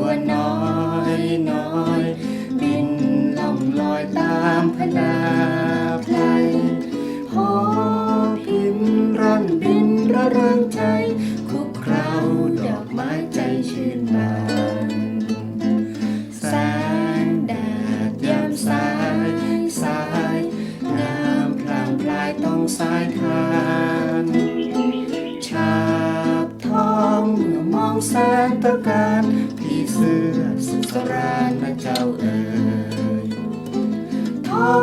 ตัวน้อยน้อยบินล่องลอยตามพนาไพลหอพินร่อนบินระเริงใจ คุกเคล้าดอกไม้ใจชื่นบานแสงแดดยามสายสายน้ำพลางพลายต้องสายทานชาบทองเมื่อมองแสงตะการ เสื้อสุขสรานนะเจ้าเอ๋ยท้อ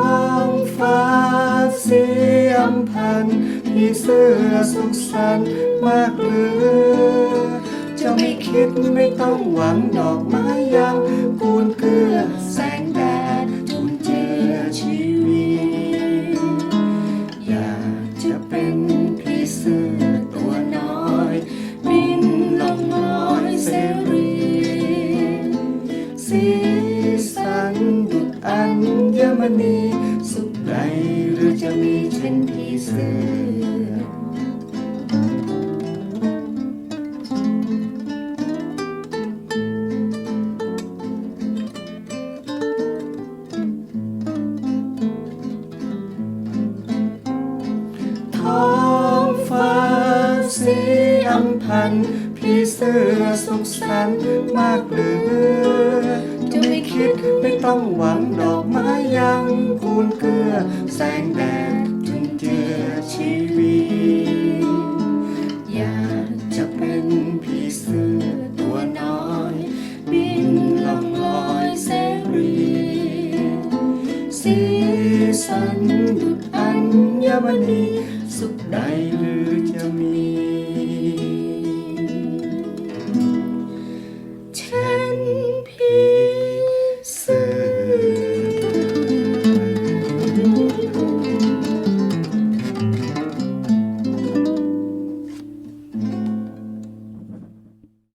งฟ้าสีอำพันผีเสื้อสุขสันต์มากเหลือจะไม่คิดไม่ต้องหวังดอกไม้ยัง อัญมณีสุดใดหรือจะมีเช่นผีเสือท้องฟ้าสีอำพัน พี่เสื้อสุขสันต์มากเหลือจะไม่คิดไม่ต้องหวังดอกไม้ยังคูนเกลือ แสงแดดจุนเจือชีวิตอยากจะเป็นพี่เสื้อตัวน้อย บินล่องลอยเสรีสีสันดุดอัญมณีสุขใดหรือจะมี